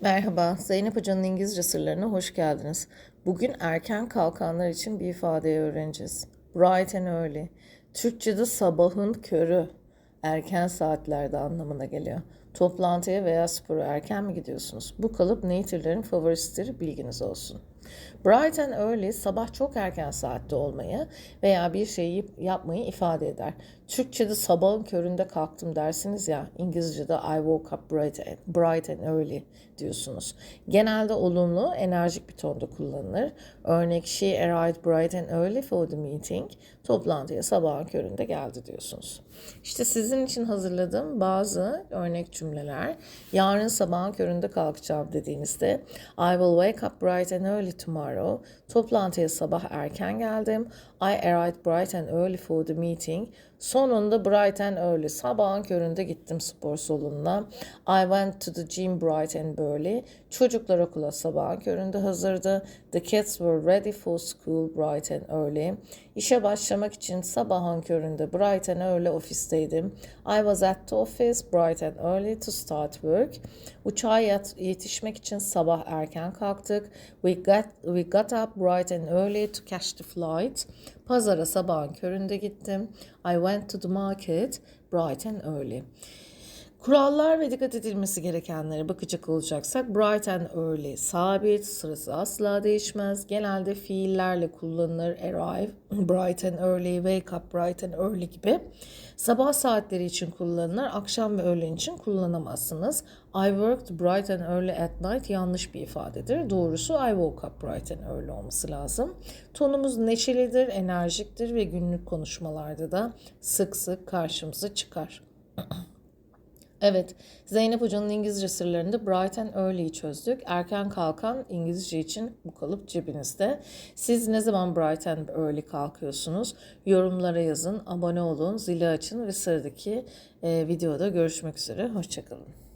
Merhaba, Zeynep Hoca'nın İngilizce sırlarına hoş geldiniz. Bugün erken kalkanlar için bir ifadeyi öğreneceğiz. Bright and early. Türkçe'de sabahın körü, erken saatlerde anlamına geliyor. Toplantıya veya spora erken mi gidiyorsunuz? Bu kalıp native'lerin favorisidir, bilginiz olsun. Bright and early sabah çok erken saatte olmayı veya bir şeyi yapmayı ifade eder. Türkçe'de sabahın köründe kalktım dersiniz ya, İngilizce'de I woke up bright and, bright and early diyorsunuz. Genelde olumlu, enerjik bir tonda kullanılır. Örnek she arrived bright and early for the meeting. Toplantıya sabahın köründe geldi diyorsunuz. İşte sizin için hazırladığım bazı örnek cümleler. Yarın sabahın köründe kalkacağım dediğinizde I will wake up bright and early tomorrow. Toplantıya sabah erken geldim. I arrived bright and early for the meeting. Sonunda bright and early. Sabahın köründe gittim spor salonuna. I went to the gym bright and early. Çocuklar okula sabahın köründe hazırdı. The kids were ready for school bright and early. İşe başlamak için sabahın köründe bright and early ofisteydim. I was at the office bright and early to start work. Uçağa yetişmek için sabah erken kalktık. We got, we got up bright and early to catch the flight. Pazara sabahın köründe gittim. I went to the market bright and early. Kurallar ve dikkat edilmesi gerekenlere bakacak olacaksak bright and early sabit, sırası asla değişmez. Genelde fiillerle kullanılır. Arrive, bright and early, wake up bright and early gibi. Sabah saatleri için kullanılır. Akşam ve öğlen için kullanamazsınız. I worked bright and early at night yanlış bir ifadedir. Doğrusu I woke up bright and early olması lazım. Tonumuz neşelidir, enerjiktir ve günlük konuşmalarda da sık sık karşımıza çıkar. Evet, Zeynep Hoca'nın İngilizce sırlarında Bright and Early'yi çözdük. Erken kalkan İngilizce için bu kalıp cebinizde. Siz ne zaman Bright and Early kalkıyorsunuz? Yorumlara yazın, abone olun, zili açın ve sıradaki e, videoda görüşmek üzere. Hoşçakalın.